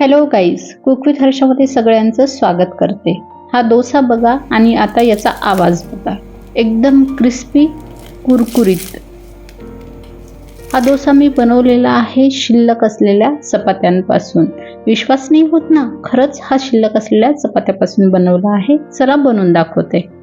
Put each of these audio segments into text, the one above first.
Hello guys cook with हर्षामध्ये सगळ्यांचं स्वागत करते. हा डोसा बघा आणि आता याचा आवाज बघा. एकदम क्रिस्पी कुरकुरीत. हा डोसा मी बनवलेला आहे शिल्लक असलेल्या चपात्यांपासून. विश्वास नाही होत ना? खरंच हा शिल्लक असलेल्या चपात्यापासून बनवला आहे. चला बनवून दाखवते.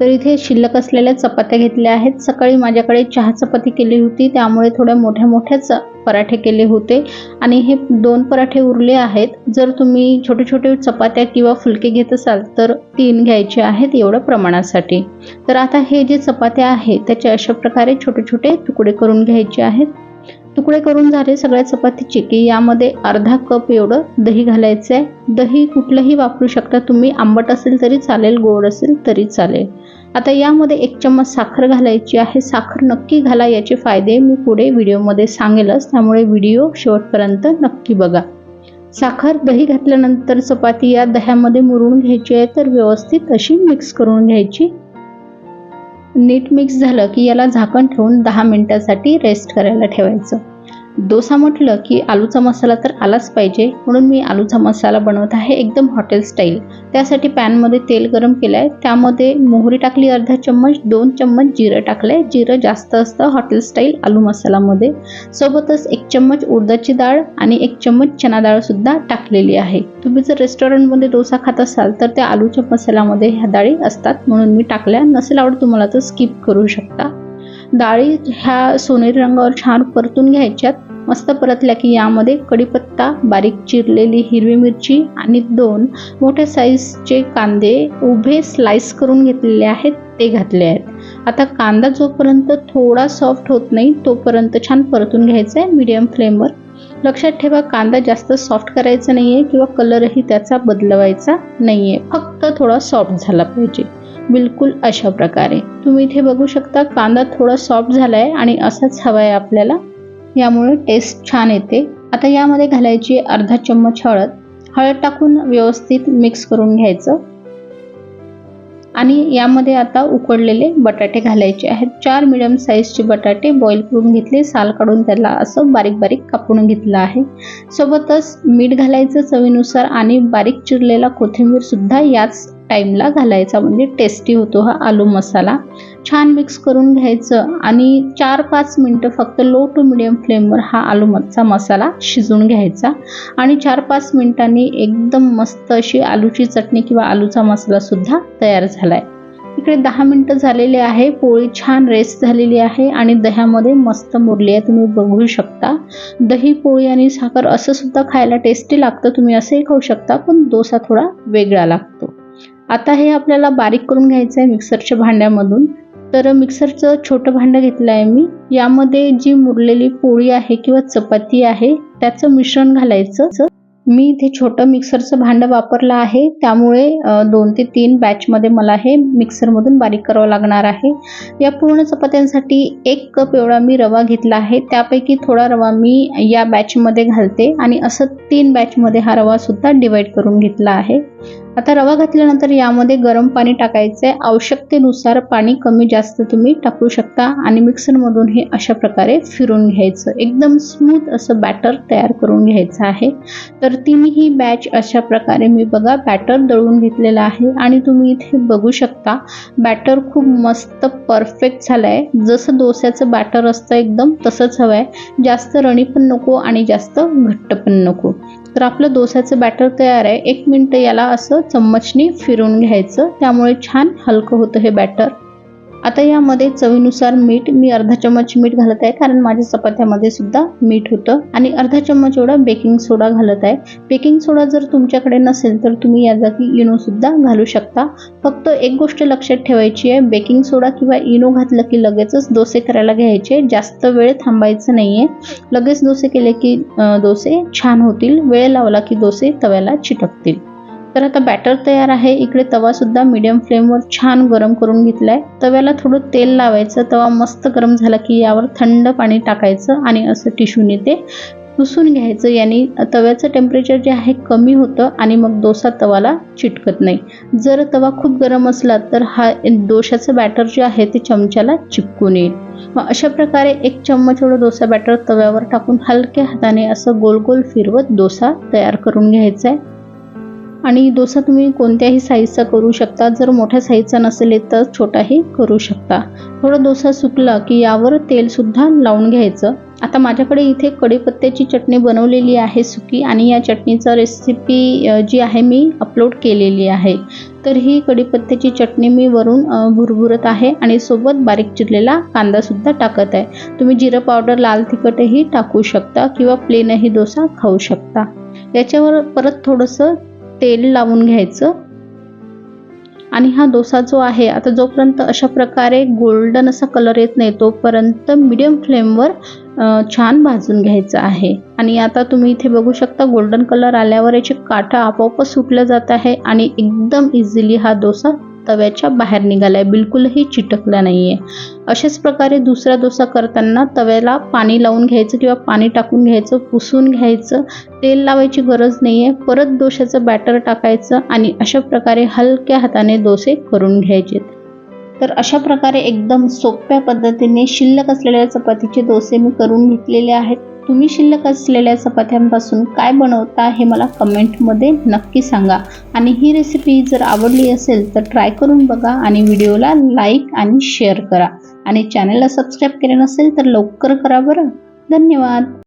तर इथे शिल्लक असलेल्या चपात्या घेतल्या आहेत. सकाळी माझ्याकडे चहा चपाती केली होती. त्यामुळे थोड्या मोठ्या मोठ्याच पराठे केले होते. आणि हे दोन पराठे उरले आहेत. जर तुम्ही छोटे छोटे चपात्या किंवा फुलके घेत असाल तर तीन घ्यायचे आहेत एवढ्या प्रमाणासाठी. तर आता हे जे चपात्या आहेत त्याचे अशा प्रकारे छोटे छोटे तुकडे करून घ्यायचे आहेत. तुकडे करून झाले सगळ्या चपातीचे की यामध्ये अर्धा कप एवढं दही घालायचं आहे दही कुठलंही वापरू शकता तुम्ही आंबट असेल तरी चालेल गोड असेल तरी चालेल. आता यामध्ये एक चम्मच साखर घालायची आहे. साखर नक्की घाला याचे फायदे मी पुढे व्हिडिओमध्ये सांगेलच. त्यामुळे व्हिडिओ शेवटपर्यंत नक्की बघा. साखर दही घातल्यानंतर चपाती या दह्यामध्ये मुरून घ्यायची आहे तर व्यवस्थित अशी मिक्स करून घ्यायची. नीट मिक्स झालं की याला झाकण ठेवून दहा मिनटासाठी रेस्ट करायला ठेवायचं. डोसा म्हटलं की आलूचा मसाला तर आलाच पाहिजे म्हणून मी आलूचा मसाला बनवत आहे एकदम हॉटेल स्टाईल. त्यासाठी पॅनमध्ये तेल गरम केलं आहे त्यामध्ये मोहरी टाकली अर्धा चम्मच दोन चम्मच जिरं टाकलं आहे जिरं जास्त असतं हॉटेल स्टाईल आलू मसालामध्ये. सोबतच एक चम्मच उडदाची डाळ आणि एक चम्मच चना डाळसुद्धा टाकलेली आहे. तुम्ही जर रेस्टॉरंटमध्ये डोसा खात असाल तर त्या आलूच्या मसाल्यामध्ये ह्या डाळी असतात म्हणून मी टाकल्या. नसेल आवड तुम्हाला तर स्किप करू शकता. डाळी ह्या सोनेरी रंगावर छान परतून घ्यायच्यात. मस्त परतल्या की यामध्ये कढीपत्ता बारीक चिरलेली हिरवी मिरची आणि दोन मोठ्या साईजचे कांदे उभे स्लाइस करून घेतलेले आहेत ते घातले आहेत. आता कांदा जोपर्यंत थोडा सॉफ्ट होत नाही तोपर्यंत छान परतून घ्यायचा आहे मीडियम फ्लेमवर लक्षात ठेवा कांदा जास्त सॉफ्ट करायचा नाही आहे किंवा कलरही त्याचा बदलवायचा नाही आहे फक्त थोडा सॉफ्ट झाला पाहिजे. बिलकुल अशा प्रकारे. तुम्ही इथे बघू शकता कांदा थोडा सॉफ्ट झाला आहे आणि असाच हवा आहे आपल्याला. यामुळे टेस्ट छान येते. आता यामध्ये घालायची अर्धा चम्मच हळद. हळद टाकून व्यवस्थित मिक्स करून घ्यायचं. आणि यामध्ये आता उकडलेले बटाटे घालायचे आहेत. चार मिडियम साईजचे बटाटे बॉईल करून घेतले. साल काढून त्याला असं बारीक बारीक कापून घेतलं आहे. सोबतच मीठ घालायचं चवीनुसार आणि बारीक चिरलेला कोथिंबीर सुद्धा याच टाईमला घालायचा. म्हणजे टेस्टी होतो हा आलू मसाला. छान मिक्स करून घ्यायचं आणि चार पाच मिनटं फक्त लो टू मिडियम फ्लेमवर हा आलू मच्छा मसाला शिजून घ्यायचा. आणि चार पाच मिनटांनी एकदम मस्त अशी आलूची चटणी किंवा आलूचा मसालासुद्धा तयार झाला आहे इकडे दहा मिनटं झालेली आहे. पोळी छान रेस्ट झालेली आहे आणि दह्यामध्ये मस्त मुरली आहे. तुम्ही बघू शकता. दही पोळी आणि साखर असं सुद्धा खायला टेस्टी लागतं. तुम्ही असंही खाऊ शकता पण डोसा थोडा वेगळा लागतो. आता हे आपल्याला बारीक करून घ्यायचं आहे मिक्सरच्या भांड्यामधून. तर मिक्सरचं छोटं भांडं घेतलं आहे मी. यामध्ये जी मुरलेली पोळी आहे किंवा चपाती आहे त्याचं मिश्रण घालायचं. मी इथे छोटं मिक्सरचं भांडं वापरलं आहे. त्यामुळे दोन ते तीन बॅचमध्ये मला हे मिक्सरमधून बारीक करावं लागणार आहे. या पूर्ण चपात्यांसाठी एक कप एवढा मी रवा घेतला आहे. त्यापैकी थोडा रवा मी या बॅचमध्ये घालते आणि असं तीन बॅचमध्ये हा रवासुद्धा डिवाईड करून घेतला आहे. आता रवा घातल्यानंतर यामध्ये गरम पाणी टाकायचं. आहे आवश्यकतेनुसार पाणी कमी जास्त तुम्ही टाकू शकता आणि मिक्सरमधून हे अशा प्रकारे फिरून घ्यायचं. एकदम स्मूथ असं बॅटर तयार करून घ्यायचं आहे. तर तिन्ही बॅच अशा प्रकारे मी बघा बॅटर दळून घेतलेलं आहे आणि तुम्ही इथे बघू शकता बॅटर खूप मस्त परफेक्ट झालं आहे जसं डोस्याचं बॅटर असतं एकदम तसंच हवं आहे जास्त रणी पण नको आणि जास्त घट्ट पण नको. तर आपलं डोस्याचं बॅटर तयार आहे. एक मिनटं याला असं चम्मचनी फिरून घ्यायचं. त्यामुळे छान हलकं होतं हे बॅटर आता यामध्ये चवीनुसार मीठ मी अर्धा चम्मच मीठ घालत आहे कारण माझ्या चपात्यामध्ये सुद्धा मीठ होतं. आणि अर्धा चम्मच एवढा बेकिंग सोडा घालत आहे. बेकिंग सोडा जर तुमच्याकडे नसेल तर तुम्ही या जागी इनो सुद्धा घालू शकता. फक्त एक गोष्ट लक्षात ठेवायची आहे बेकिंग सोडा किंवा इनो घातलं की लगेचच डोसे करायला घ्यायचे. जास्त वेळ थांबायचं नाही आहे लगेच डोसे केले की डोसे छान होतील. वेळ लावला की डोसे तव्याला चिटकतील. तर आता बॅटर तयार आहे. इकडे तवासुद्धा मीडियम फ्लेमवर छान गरम करून घेतला आहे तव्याला थोडं तेल लावायचं. तवा मस्त गरम झाला की यावर थंड पाणी टाकायचं आणि असं टिश्यूने ते पुसून घ्यायचं. याने तव्याचं टेम्परेचर जे आहे कमी होतं आणि मग डोसा तवाला चिटकत नाही. जर तवा खूप गरम असला तर हा डोशाचं बॅटर जे आहे ते चमच्याला चिपकून येईल. मग अशा प्रकारे एक चम्मच एवढं डोसा बॅटर तव्यावर टाकून हलक्या हाताने असं गोल गोल फिरवत डोसा तयार करून घ्यायचा आहे. आणि डोसा तुम्ही कोणत्याही साईजचा करू शकता. जर मोठ्या साईजचा नसेल तर छोटाही करू शकता. थोडा डोसा सुकला की यावर तेलसुद्धा लावून घ्यायचं. आता माझ्याकडे इथे कढीपत्त्याची चटणी बनवलेली आहे सुकी आणि या चटणीचा रेसिपी जी आहे मी अपलोड केलेली आहे. तर ही कढीपत्त्याची चटणी मी वरून भुरभुरत आहे आणि सोबत बारीक चिरलेला कांदासुद्धा टाकत आहे. तुम्ही जिरं पावडर लाल तिखटही टाकू शकता किंवा प्लेनही डोसा खाऊ शकता. याच्यावर परत थोडंसं तेल लावून घ्यायचं. आणि हा डोसा जो आहे आता जोपर्यंत अशा प्रकारे गोल्डन असा कलर येत नाही तोपर्यंत मिडियम फ्लेमवर छान भाजून घ्यायचं आहे. आणि आता तुम्ही इथे बघू शकता गोल्डन कलर आल्यावर याचे काठा आपोआपच सुटलं जात आहे आणि एकदम इझिली हा डोसा तव्याच्या बाहेर निघाला आहे बिलकुलही चिटकला नाही आहे अशाच प्रकारे दुसरा डोसा करताना तव्याला पाणी लावून घ्यायचं किंवा पाणी टाकून घ्यायचं पुसून घ्यायचं. तेल लावायची गरज नाही आहे परत डोशाचं बॅटर टाकायचं आणि अशा प्रकारे हलक्या हाताने डोसे करून घ्यायचे. तर अशा प्रकारे एकदम सोप्या पद्धतीने शिल्लक असलेल्या चपातीचे डोसे मी करून घेतलेले आहेत. तुम्ही शिल्लक असलेल्या चपात्यांपासून काय बनवता हे मला कमेंटमध्ये नक्की सांगा. आणि ही रेसिपी जर आवडली असेल तर ट्राय करून बघा आणि व्हिडिओला लाईक आणि शेअर करा. आणि चॅनलला सबस्क्राईब केले नसेल तर लवकर करा बरं. धन्यवाद.